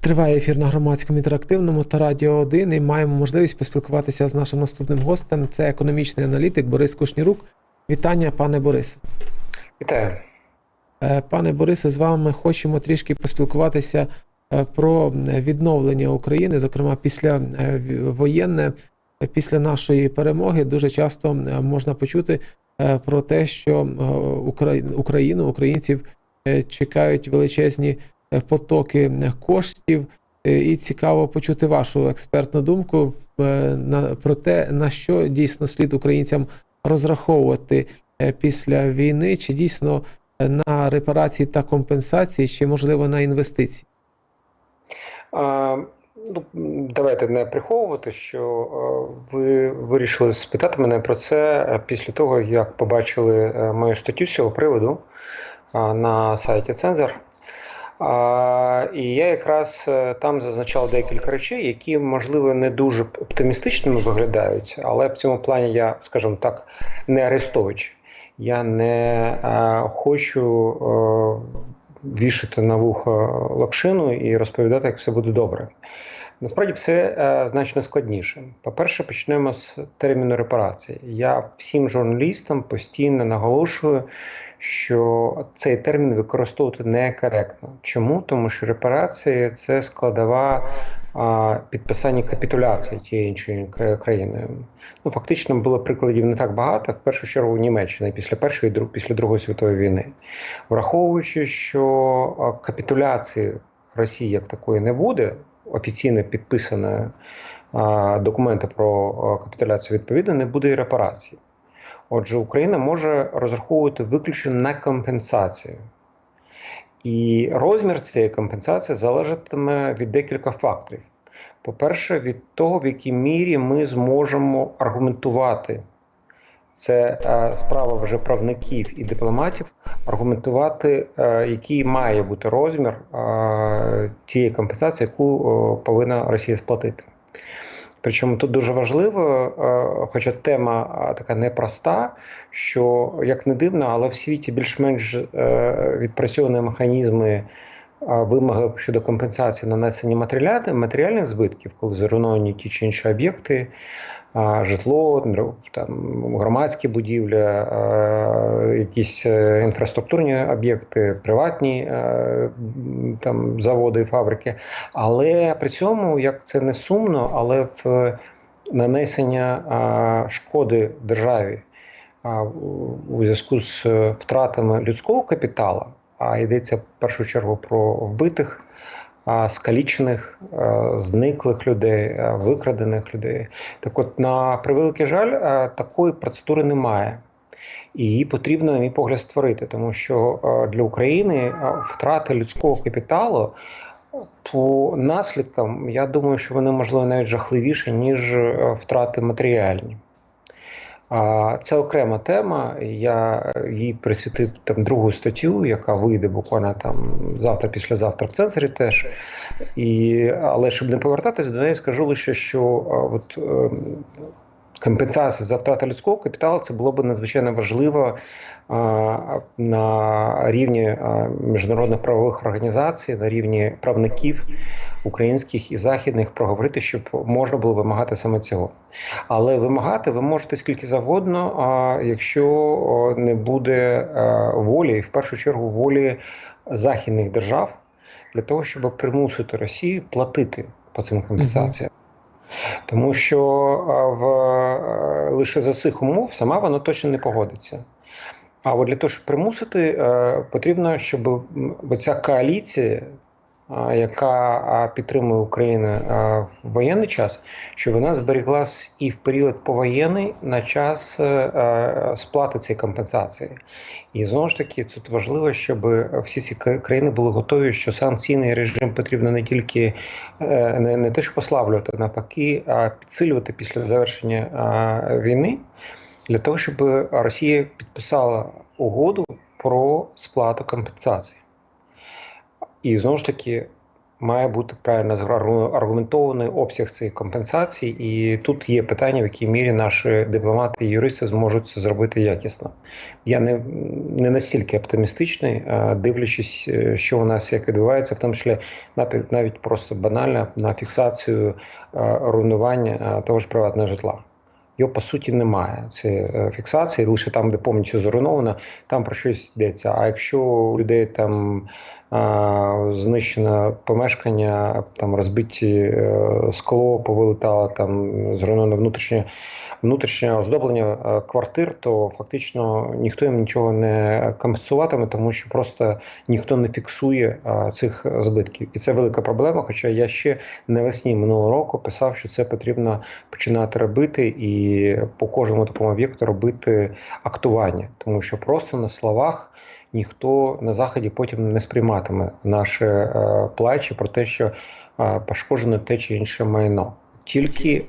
Триває ефір на громадському інтерактивному та радіо 1 і маємо можливість поспілкуватися з нашим наступним гостем. Це економічний аналітик Борис Кушнірук. Вітання, пане Борисе. Вітаю. Е, Пане Борисе, з вами хочемо трішки поспілкуватися е, про відновлення України, зокрема після е, воєнне, після нашої перемоги. Дуже часто можна почути про те, що Україну, українців чекають величезні потоки коштів. Е, І цікаво почути вашу експертну думку е, про те, на що дійсно слід українцям розраховувати е, після війни, чи дійсно е, на репарації та компенсації, чи можливо на інвестиції. А, ну, давайте не приховувати, що ви вирішили спитати мене про це е, після того, як побачили е, мою статтю з цього приводу на сайті Цензор. І я якраз е, там зазначав декілька речей, які, можливо, не дуже оптимістичними виглядають, але в цьому плані я, скажімо так, не Арестович. Я не а, хочу а, вішати на вухо лапшину і розповідати, як все буде добре. Насправді все е, значно складніше. По-перше, почнемо з терміну репарації. Я всім журналістам постійно наголошую, що цей термін використовувати некоректно. Чому? Тому що репарації це складова а, підписання капітуляції тієї іншої країни. Ну, фактично було прикладів не так багато, в першу чергу в Німеччині після першої і після Другої світової війни. Враховуючи, що капітуляції Росії як такої не буде, офіційно підписаної документи про капітуляцію відповідно, не буде і репарації. Отже, Україна може розраховувати виключно на компенсацію. І розмір цієї компенсації залежатиме від декілька факторів. По-перше, від того, в якій мірі ми зможемо аргументувати. Це е, справа вже правників і дипломатів, аргументувати, е, який має бути розмір е, тієї компенсації, яку повинна Росія сплатити. Причому тут дуже важливо, хоча тема така непроста, що як не дивно, але в світі більш-менш відпрацьовані механізми вимоги щодо компенсації нанесення матеріальних збитків, коли зруйновані ті чи інші об'єкти. Житло, там громадські будівлі, якісь е, інфраструктурні об'єкти, приватні е, там заводи і фабрики. Але при цьому, як це не сумно, але в нанесення шкоди державі у зв'язку з втратами людського капіталу, а йдеться в першу чергу про вбитих скалічених, зниклих людей, викрадених людей. Так, от, на превеликий жаль, такої процедури немає. І її потрібно, на мій погляд, створити, тому що для України втрати людського капіталу по наслідкам, я думаю, що вони можливо навіть жахливіші, ніж втрати матеріальні. Це окрема тема. Я їй присвятив там другу статтю, яка вийде буквально там завтра, післязавтра в цензорі теж. І, Але щоб не повертатися до неї, скажу лише, що от, компенсація за втрату людського капіталу це було б надзвичайно важливо на рівні міжнародних правових організацій, на рівні правників українських і західних проговорити, щоб можна було вимагати саме цього. Але вимагати ви можете скільки завгодно, якщо не буде волі, і в першу чергу волі західних держав для того, щоб примусити Росію платити по цим компенсаціям. Тому що в лише за цих умов сама вона точно не погодиться. А от для того, щоб примусити, потрібно, щоб ця коаліція, яка підтримує Україну в воєнний час, щоб вона зберіглась і в період повоєнний на час сплати цієї компенсації. І знову ж таки, тут важливо, щоб всі ці країни були готові, що санкційний режим потрібно не тільки не, не те, що послаблювати, навпаки, а підсилювати після завершення війни для того, щоб Росія підписала угоду про сплату компенсації. І знову ж таки, має бути правильно аргументований обсяг цієї компенсації, і тут є питання, в якій мірі наші дипломати і юристи зможуть це зробити якісно. Я не, не настільки оптимістичний, дивлячись, е, що у нас як відбувається, в тому числі навіть просто банально на фіксацію е, руйнування е, того ж приватного житла. Його по суті немає. Це фіксації, лише там, де повністю зруйновано, там про щось йдеться. А якщо у людей там знищено помешкання, там розбиті е, скло, повилетало, там зруйновано внутрішнє. Внутрішнє оздоблення е, квартир, то фактично ніхто їм нічого не компенсуватиме, тому що просто ніхто не фіксує цих збитків, і це велика проблема. Хоча я ще навесні минулого року писав, що це потрібно починати робити, і по кожному такому об'єкту робити актування, тому що просто на словах ніхто на заході потім не сприйматиме наше е, плачі про те, що е, пошкоджено те чи інше майно. Тільки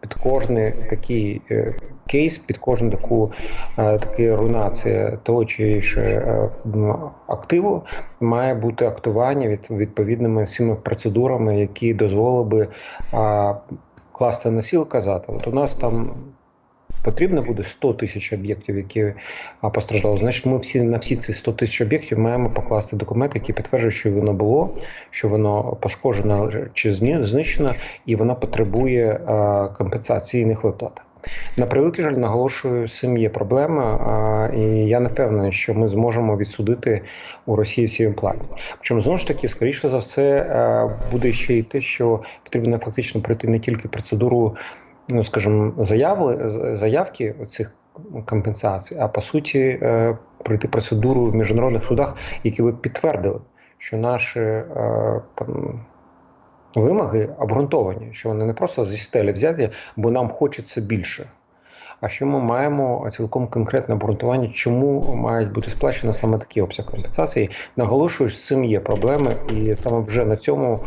під кожний такий е, кейс, під кожну таку таку руйнація того чи іншого активу має бути актування від відповідними всіми процедурами, які дозволили би класти на сіл казати. От у нас там потрібно буде 100 тисяч об'єктів, які постраждали. Значить, ми всі на всі ці 100 тисяч об'єктів маємо покласти документи, які підтверджують, що воно було, що воно пошкоджено чи знищено, і воно потребує а, компенсаційних виплат. На превеликий жаль, наголошую, з цим є проблема, а, і я не впевнений, що ми зможемо відсудити у Росії в цьому плані. Причому знову ж таки, скоріше за все, е, буде ще й те, що потрібно фактично пройти не тільки процедуру, ну скажімо, заяви заявки цих компенсацій, а по суті е, пройти процедуру в міжнародних судах, які би підтвердили, що наші е, там. Вимоги обґрунтовані, що вони не просто зі стелі взяті, бо нам хочеться більше. А що ми маємо цілком конкретне обґрунтування, чому мають бути сплачені саме такі обсяг компенсації. Наголошую, що з цим є проблеми, і саме вже на цьому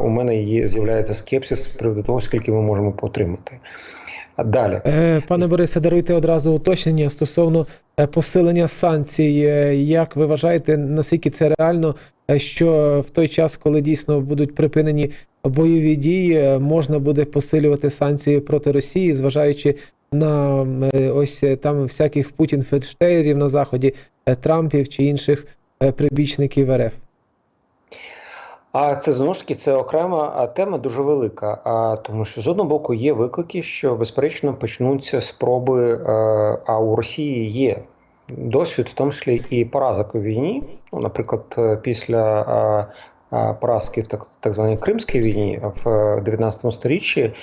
у мене є з'являється скепсис з приводу того, скільки ми можемо потримати. Далі. Е, Пане Борисе, даруйте одразу уточнення стосовно е, посилення санкцій. Е, Як ви вважаєте, наскільки це реально, що в той час, коли дійсно будуть припинені бойові дії, можна буде посилювати санкції проти Росії, зважаючи на ось там всяких Путін фельдштейрів на заході, Трампів чи інших прибічників РФ? А це знову ж таки це окрема тема дуже велика. А тому, що з одного боку є виклики, що безперечно почнуться спроби. е, А у Росії є досвід, в тому числі і поразок у війні. Ну, наприклад, е, після а, поразки в так, так званій Кримській війні в е, 19 сторіччі,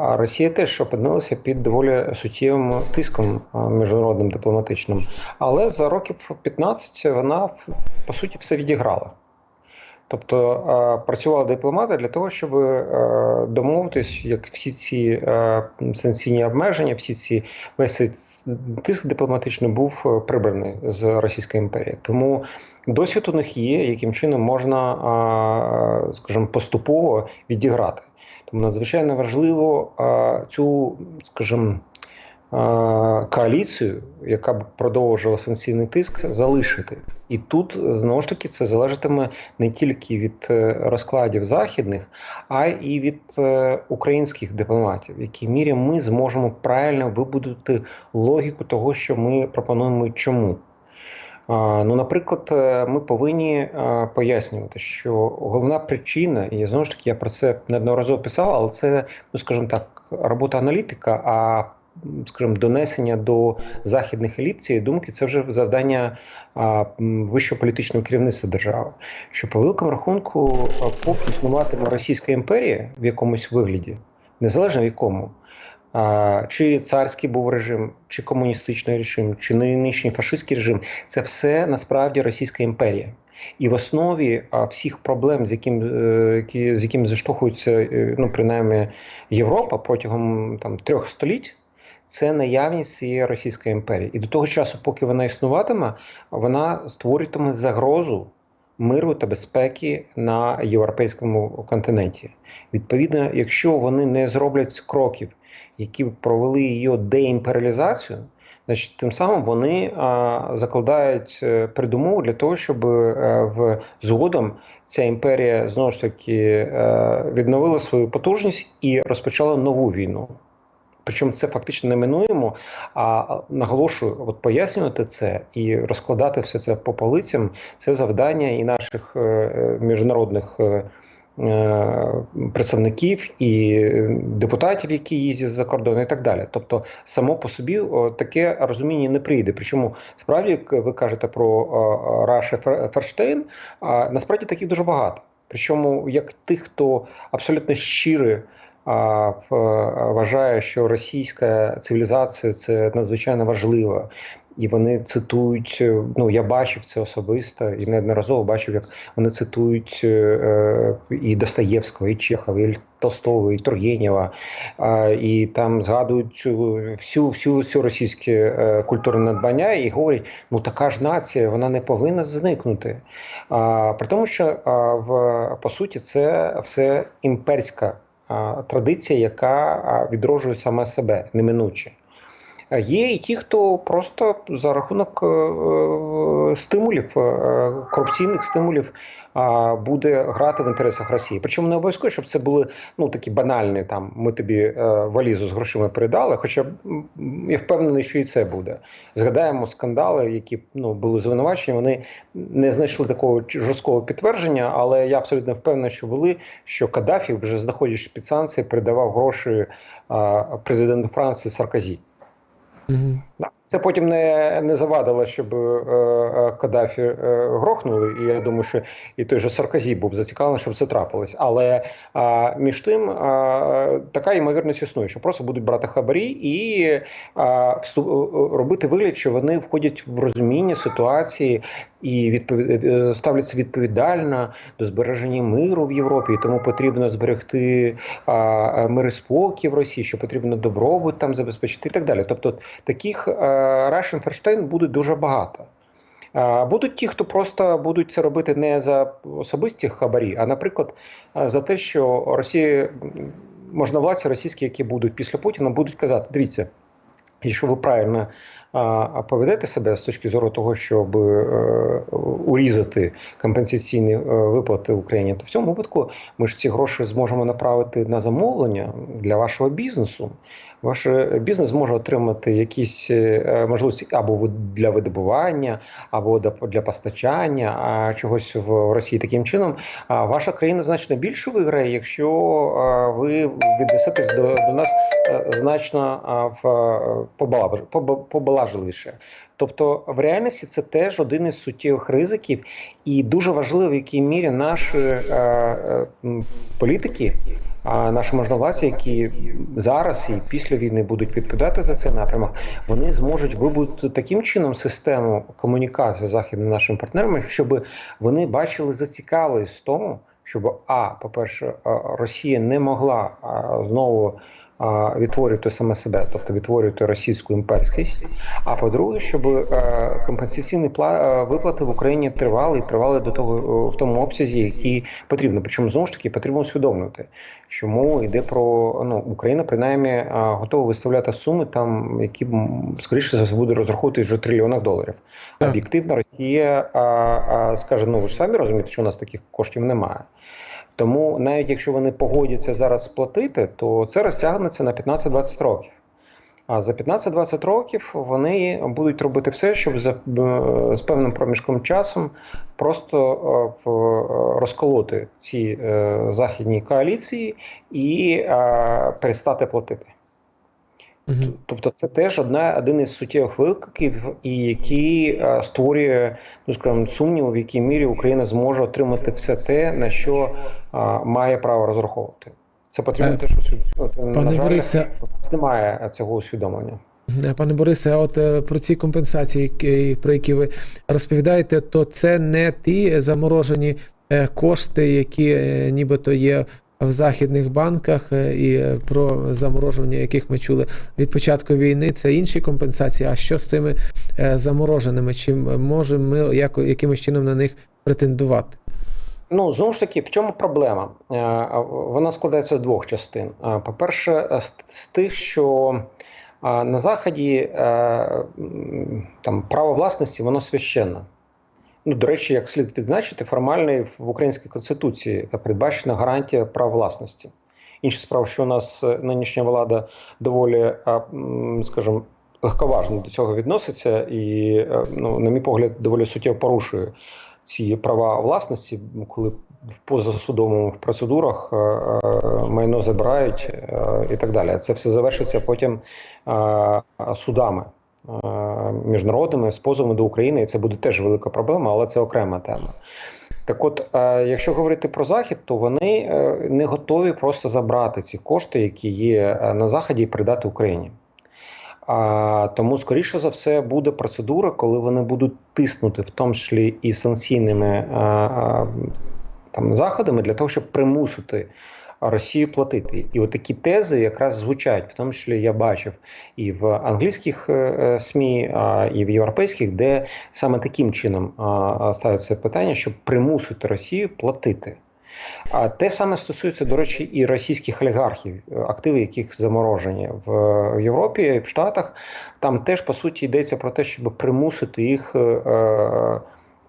Росія теж опинилася під доволі суттєвим тиском міжнародним дипломатичним. Але за років 15 вона по суті все відіграла. Тобто е, працювали дипломати для того, щоб е, домовитись, як всі ці е, санкційні обмеження, всі ці весь цей тиск дипломатичний був прибраний з Російської імперії. Тому досвід у них є, яким чином можна, скажімо, поступово відіграти. Тому надзвичайно важливо цю, скажімо, коаліцію, яка б продовжувала санкційний тиск, залишити. І тут знову ж таки це залежатиме не тільки від е, розкладів західних, а й від е, українських дипломатів, в якій мірі ми зможемо правильно вибудувати логіку того, що ми пропонуємо і чому. Ну, наприклад, е, ми повинні пояснювати, що головна причина, і знову ж таки я про це неодноразово писав, але це, ну скажімо так, робота аналітика. А скажімо, донесення до західних еліт цієї думки це вже завдання вищого політичного керівництва держави. Що по великому рахунку, поки існуватиме Російська імперія в якомусь вигляді, незалежно в якому. Чи царський був режим, чи комуністичний режим, чи нинішній фашистський режим це все насправді Російська імперія. І в основі всіх проблем, з яким, е, з яким зіштовхується, е, ну принаймні Європа протягом там трьох століть, це наявність цієї Російської імперії. І до того часу, поки вона існуватиме, вона створюватиме загрозу миру та безпеки на європейському континенті. Відповідно, якщо вони не зроблять кроків, які провели її деімперіалізацію, Значить, тим самим вони а, закладають е, передумову для того, щоб е, в згодом ця імперія знову ж таки е, відновила свою потужність і розпочала нову війну. Причому це фактично не минуємо, а наголошую, от пояснювати це і розкладати все це по полицям це завдання і наших е, е, міжнародних е, е, представників і депутатів, які їздять за кордон, і так далі. Тобто, само по собі таке розуміння не прийде. Причому справді як ви кажете про о, Раші Ферштейн, насправді таких дуже багато. Причому як тих, хто абсолютно в- вважає, що російська цивілізація це надзвичайно важливо. І вони цитують, е, ну я бачив це особисто і неодноразово бачив, як вони цитують е, е, і Достоєвського, і Чехова, і Толстого, і Тургенєва, і там згадують всю, всю, всю російське культурне надбання і говорять, ну така ж нація, вона не повинна зникнути. А, при тому, що в по суті це все імперська традиція, яка відроджує саме себе неминуче. Є і ті, хто просто за рахунок е, е, стимулів, е, корупційних стимулів буде грати в інтересах Росії. Причому не обов'язково, щоб це були ну такі банальні там. Ми тобі валізу з грошима передали. Хоча я впевнений, що і це буде. Згадаємо скандали, які ну були звинувачені. Вони не знайшли такого жорсткого підтвердження, але я абсолютно впевнений, що були, що Каддафі, вже знаходячись під санкції, передавав гроші президенту Франції Саркозі. Мгм. Да. Це потім не, не завадило, щоб е, е, Каддафі е, грохнули. І я думаю, що і той же Саркозі був зацікавлений, щоб це трапилось. Але а, між тим а, така ймовірність існує, що просто будуть брати хабарі і а, вступ, робити вигляд, що вони входять в розуміння ситуації і відповід, е, ставляться відповідально до збереження миру в Європі. І тому потрібно зберегти а, мир і спокій в Росії, що потрібно добробут там забезпечити і так далі. Тобто таких Рашен Ферштейн буде дуже багато. Будуть ті, хто просто будуть це робити не за особисті хабарі, а, наприклад, за те, що Росія, м, можновладці російські, які будуть після Путіна, будуть казати: дивіться, якщо ви правильно поведете себе з точки зору того, щоб е, урізати компенсаційні е, виплати Україні, то в цьому випадку ми ж ці гроші зможемо направити на замовлення для вашого бізнесу. Ваш е, бізнес може отримати якісь е, можливості або для видобування, або для постачання чогось в Росії таким чином. Ваша країна значно більше виграє, якщо ви віднесетесь до, до нас е, значно в е, побалаж- поба- поблажливіше. Тобто, в реальності це теж один із суттєвих ризиків, і дуже важливо, в якій мірі наші е, е, політики, наші можновладці, які зараз і після війни будуть відповідати за цей напрямок, вони зможуть вибудувати таким чином систему комунікації з західними нашими партнерами, щоб вони бачили зацікавленість в тому, щоб а, по-перше, Росія не могла знову відтворювати саме себе, тобто відтворювати російську імперськість. А по-друге, щоб е, компенсаційні е, виплати в Україні тривали і тривали до того е, в тому обсязі, який потрібно. Причому знову ж таки потрібно усвідомлювати, що мова йде про ну Україна, принаймні готова виставляти суми, там які скоріше за все буде розраховувати вже трильйонах доларів. Об'єктивно, Росія скаже: ну ви ж самі розумієте, що у нас таких коштів немає. Тому навіть якщо вони погодяться зараз сплатити, то це розтягнеться на 15-20 років. А за 15-20 років вони будуть робити все, щоб за, е, з певним проміжком часом просто е, розколоти ці е, західні коаліції і е, перестати платити. Мгм. Тобто це теж одна, один із суттєвих викликів, і який е, створює, ну скажімо, сумнів, в якій мірі Україна зможе отримати все те, на що е, має право розраховувати. Це потрібно Е, теж усвідомити. Пане жаль, Борисе, немає цього усвідомлення. Пане Борисе, а от про ці компенсації, про які ви розповідаєте, то це не ті заморожені кошти, які нібито є в західних банках, е, і е, про замороження, яких ми чули від початку війни. Це інші компенсації. А що з цими е, замороженими? Чи можемо ми якимось чином на них претендувати? Ну, знову ж таки, в чому проблема? Вона складається з двох частин. По-перше, з- тих, що на Заході там право власності воно священне. Ну, до речі, як слід відзначити, формально в українській конституції передбачена гарантія прав власності. Інша справа, що у нас е, нинішня влада доволі, скажімо, легковажно до цього відноситься і, е, ну, на мій погляд, доволі суттєво порушує ці права власності, коли в позасудових процедурах е, е, майно забирають е, і так далі. Це все завершиться потім е, судами е, міжнародними з до України, і це буде теж велика проблема, але це окрема тема. Так от, е, якщо говорити про захід, то вони е, не готові просто забрати ці кошти, які є е, на заході, і передати Україні. А, тому, скоріше за все, буде процедура, коли вони будуть тиснути, в тому числі і санкційними а, а, там заходами, для того, щоб примусити Росію платити. І от такі тези якраз звучать, в тому числі я бачив і в англійських е, е, СМІ, і в європейських, де саме таким чином ставиться питання, щоб примусити Росію платити. А те саме стосується, до речі, і російських олігархів, активи яких заморожені в Європі, в Штатах. Там теж по суті йдеться про те, щоб примусити їх е,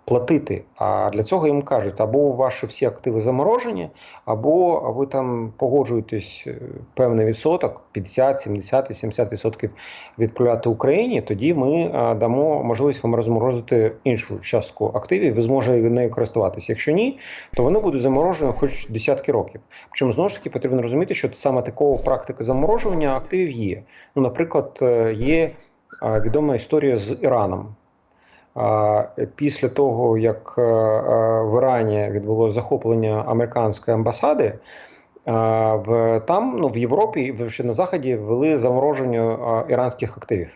платити. А для цього їм кажуть, або ваші всі активи заморожені, або ви там погоджуєтесь е, певний відсоток, 50, 70, 80 відсотків відправляти Україні. Тоді ми е, дамо можливість вам розморозити іншу частку активів. Ви зможете нею користуватися. Якщо ні, то вони будуть заморожені хоч десятки років. Причому знову ж таки потрібно розуміти, що саме такого практики заморожування активів є. Ну, наприклад, е, є відома історія з Іраном. Після того, як е, е, в Ірані відбулося захоплення американської амбасади, е, в там, ну в Європі в- ще на Заході ввели замороження іранських активів.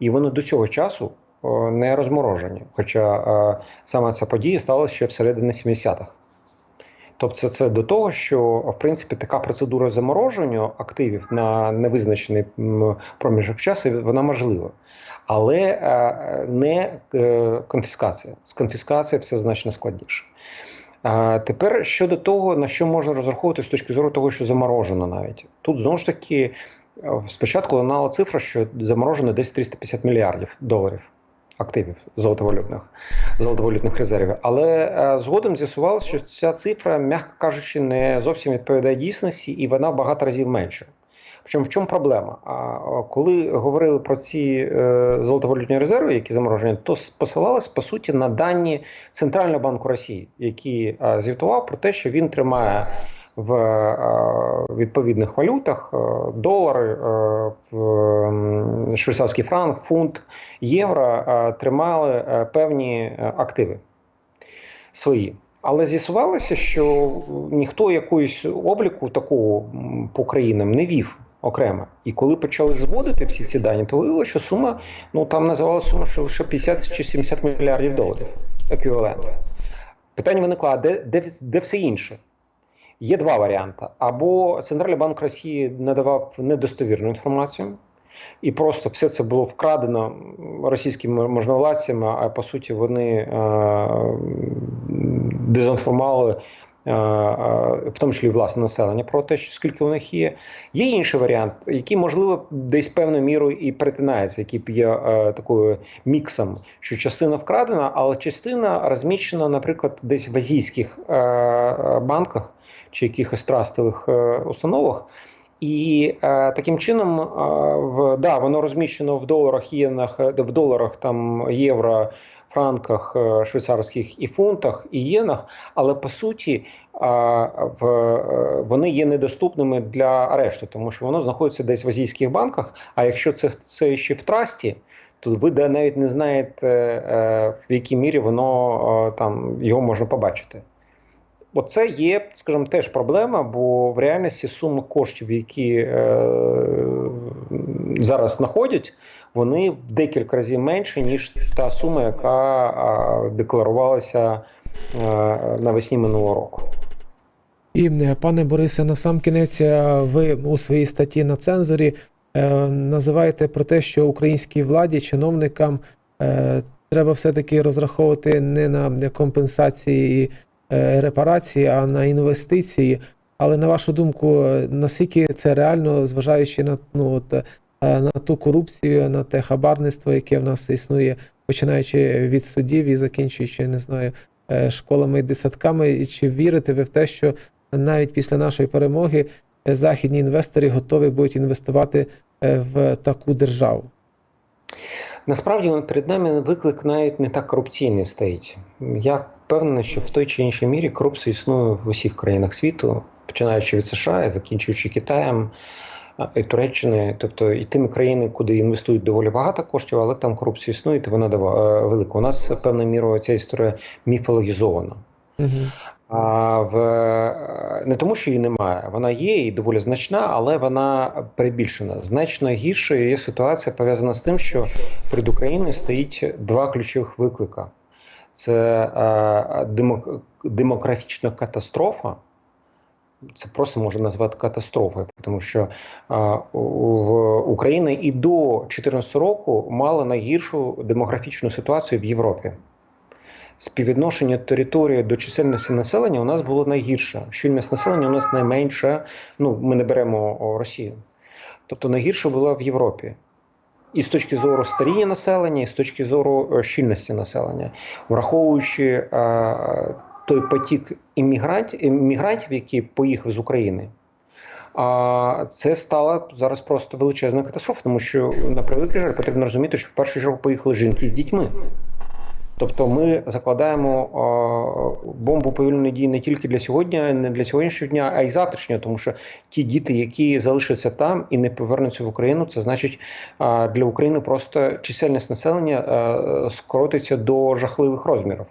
І вони до цього часу не розморожені. Хоча саме ця подія сталася ще всередині 70-х. Тобто це до того, що в принципі така процедура замороження активів на невизначений проміжок часу вона можлива. Але е, не е, конфіскація. З конфіскацією все значно складніше. А тепер щодо того, на що можна розраховувати з точки зору того, що заморожено навіть. Тут знову ж таки е, спочатку лунала цифра, що заморожено десь 350 мільярдів доларів активів золотовалютних, золотовалютних резервів. Але е, згодом з'ясувалося, що ця цифра, м'яко кажучи, не зовсім відповідає дійсності, і вона багато разів менша. Причому в чому проблема? А коли говорили про ці е, золотовалютні резерви, які заморожені, то с- по суті на дані Центрального банку Росії, який е, звітував про те, що він тримає в е, відповідних валютах е, долари, е, швейцарський франк, фунт, євро тримали певні активи свої. Але з'ясувалося, що ніхто якоїсь обліку такого по країнам не вів окремо. І коли почали зводити всі ці дані, то виявилося, що сума, ну там називалася сума, що лише 50 чи 70 мільярдів доларів еквівалент. Питання виникло, де, де, де все інше? Є два варіанти: або Центральний банк Росії надавав недостовірну інформацію, і просто все це було вкрадено російськими можновладцями, а по суті вони е, дезінформували. е, е, В тому числі власне населення про те, що скільки у них є. Є інший варіант, який можливо десь певною мірою і перетинається, який є е, такою міксом, що частина вкрадена, але частина розміщена, наприклад, десь в азійських е, е, банках чи якихось трастових е, установах. І е, таким чином, е, в да, воно розміщено в доларах, єнах, е, в доларах, там євро, франках, е, швейцарських і фунтах, і єнах, але по суті е, в, е, вони є недоступними для арешту, тому що воно знаходиться десь в азійських банках. А якщо це, це ще в трасті, то ви де навіть не знаєте, е, в якій мірі воно е, там його можна побачити. Оце є, скажімо, теж проблема, бо в реальності сума коштів, які е, зараз знаходять, вони в декілька разів менше, ніж та сума, яка декларувалася е, навесні минулого року. І е, пане Борисе, на сам кінець е, ви у своїй статті на цензорі е, називаєте про те, що українській владі, чиновникам е, треба все-таки розраховувати не на компенсації репарації, а на інвестиції. Але на вашу думку, е, наскільки це реально, зважаючи на ну, от, е, е, на ту корупцію, на те хабарництво, яке в нас існує, починаючи від судів і закінчуючи, не знаю, е, школами і десятками. Чи вірите ви в те, що навіть після нашої перемоги е, західні інвестори готові будуть інвестувати е, в таку державу? Насправді перед нами виклик навіть не так корупційний стоїть. Я впевнений, що в той чи іншій мірі корупція існує в усіх країнах світу, починаючи від США і закінчуючи Китаєм і Туреччини, тобто і тими країнами, куди інвестують доволі багато коштів, але там корупція існує, і вона е, велика. У нас певною мірою ця історія міфологізована. Угу. А в не тому, що її немає, вона є і доволі значна, але вона перебільшена. Значно гіршою є ситуація пов'язана з тим, що перед Україною стоїть два ключових виклика: це е, демографічна катастрофа. Це просто можна назвати катастрофою, тому що е, в Україна і до 2014 року мала найгіршу демографічну ситуацію в Європі співвідношення території до чисельності населення у нас було найгірше. Щільність населення у нас найменша. Ну, ми не беремо Росію. Тобто найгірше було в Європі. І з точки зору старіння населення, і з точки зору е, щільності населення, враховуючи е, той потік іммігрантів, іммігрантів, які поїхав з України. А це стала зараз просто величезна катастрофа, тому що на превеликий жаль потрібно розуміти, що в першу чергу поїхали жінки з дітьми. Тобто ми закладаємо бомбу повільної дії не тільки для сьогодні, не для сьогоднішнього дня, а й завтрашнього, тому що ті діти, які залишаться там і не повернуться в Україну, це значить для України просто чисельність населення скоротиться до жахливих розмірів.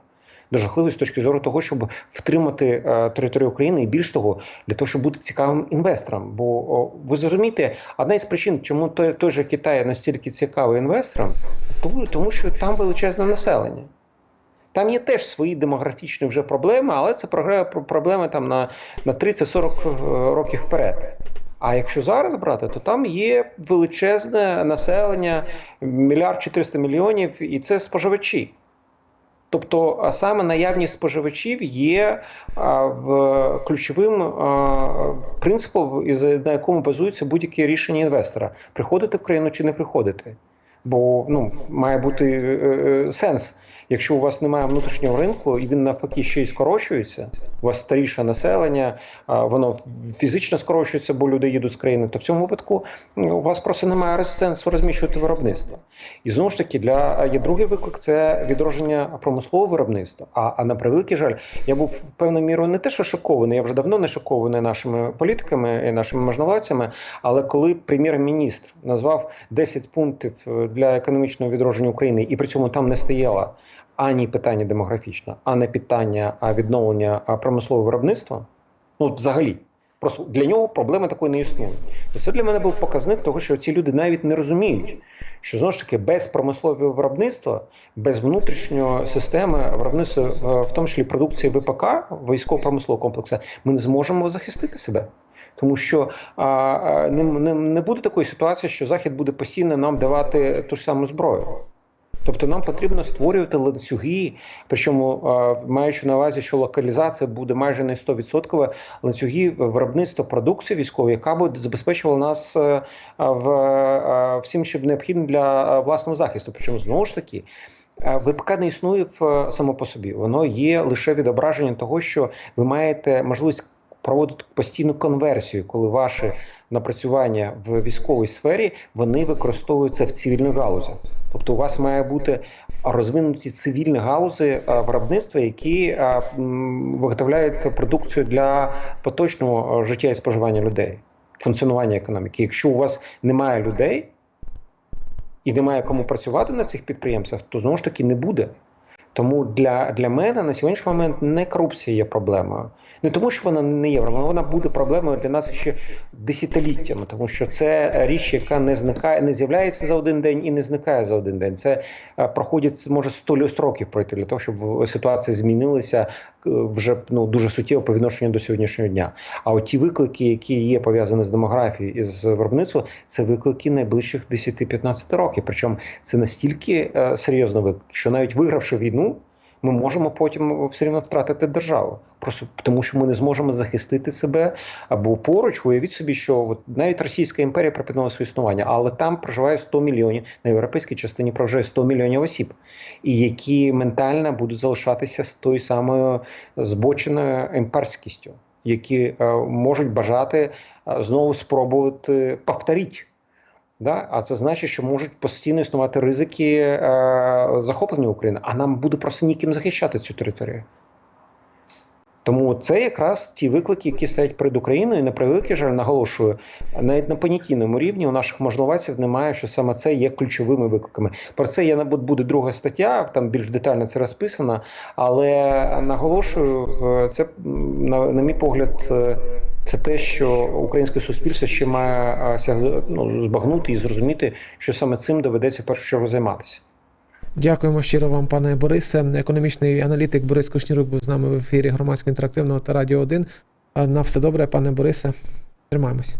До жахливої з точки зору того, щоб втримати е, територію України, і більш того, для того, щоб бути цікавим інвестором. Бо о, ви зрозумієте, одна із причин, чому той, той же Китай настільки цікавий інвесторам, тому, тому що там величезне населення. Там є теж свої демографічні вже проблеми, але це проблеми там на, на 30-40 років вперед. А якщо зараз брати, то там є величезне населення, мільярд 400 мільйонів, і це споживачі. Тобто, саме наявність споживачів є а, в ключовим а, принципом, на якому базується будь-яке рішення інвестора: приходити в країну чи не приходити. Бо ну, має бути е, е, сенс. Якщо у вас немає внутрішнього ринку і він навпаки ще й скорочується, у вас старіше населення, воно фізично скорочується, бо люди їдуть з країни, то в цьому випадку у вас просто немає сенсу розміщувати виробництво. І знову ж таки, для є другий виклик це відродження промислового виробництва. А, а на превеликий жаль, я був певною мірою не те, що шокований, я вже давно не шокований нашими політиками і нашими можновладцями. Але коли прем'єр-міністр назвав 10 пунктів е, для економічного відродження України, і при цьому там не стояло ані питання демографічне, а не питання а, відновлення промислового виробництва, ну взагалі. Просто для нього проблеми такої не існує. І це для мене був показник того, що ці люди навіть не розуміють, що знову ж таки без промислового виробництва, без внутрішньої системи виробництва, е, в тому числі продукції ВПК, військово-промислового комплексу, ми не зможемо захистити себе. Тому що а, не, не, не буде такої ситуації, що Захід буде постійно нам давати ту ж саму зброю. Тобто нам потрібно створювати ланцюги, причому маючи на увазі, що локалізація буде майже не 100% ланцюги виробництва продукції військової, яка буде забезпечувала нас е, в е, всім, що необхідно для е, власного захисту. Причому знову ж таки. ВПК не існує в само по собі, воно є лише відображенням того, що ви маєте можливість проводити постійну конверсію, коли ваші напрацювання в військовій сфері вони використовуються в цивільних галузях. Тобто, у вас має бути розвинуті цивільні галузи е, виробництва, які е, виготовляють продукцію для поточного е, життя і споживання людей, функціонування економіки. Якщо у вас немає людей і немає кому працювати на цих підприємствах, то знову ж таки не буде. Тому для, для мене на сьогоднішній момент не корупція є проблемою. Не тому, що вона не є, вона вона буде проблемою для нас ще десятиліттями, тому що це річ, яка не зникає, не з'являється за один день і не зникає за один день. Це е, проходить може 100 люст років пройти для того, щоб ситуація змінилася е, вже ну дуже суттєво по відношенню до сьогоднішнього дня. А от ті виклики, які є пов'язані з демографією і з виробництвом, це виклики найближчих 10-15 років. Причому це настільки е, серйозно виклик, що навіть вигравши війну. Ми можемо потім все рівно втратити державу. Просто тому, що ми не зможемо захистити себе або поруч. Уявіть собі, що от навіть Російська імперія припинила своє існування, але там проживає 100 мільйонів на європейській частині проживає 100 мільйонів осіб, і які ментально будуть залишатися з тою самою збоченою імперськістю, які е, можуть бажати е, знову спробувати повторити. Да? А це значить, що можуть постійно існувати ризики е, захоплення України, а нам буде просто ніким захищати цю територію. Тому це якраз ті виклики, які стоять перед Україною. І на превеликий жаль, наголошую, навіть на понятійному рівні у наших можновладців немає, що саме це є ключовими викликами. Про це є буде друга стаття, там більш детально це розписано. Але наголошую, це на, на мій погляд. Це те, що українське суспільство ще має ну, збагнути і зрозуміти, що саме цим доведеться в першу чергу займатися. Дякуємо щиро вам, пане Борисе. Економічний аналітик Борис Кушнірук був з нами в ефірі громадського інтерактивного та радіо 1. На все добре, пане Борисе. Тримаємось.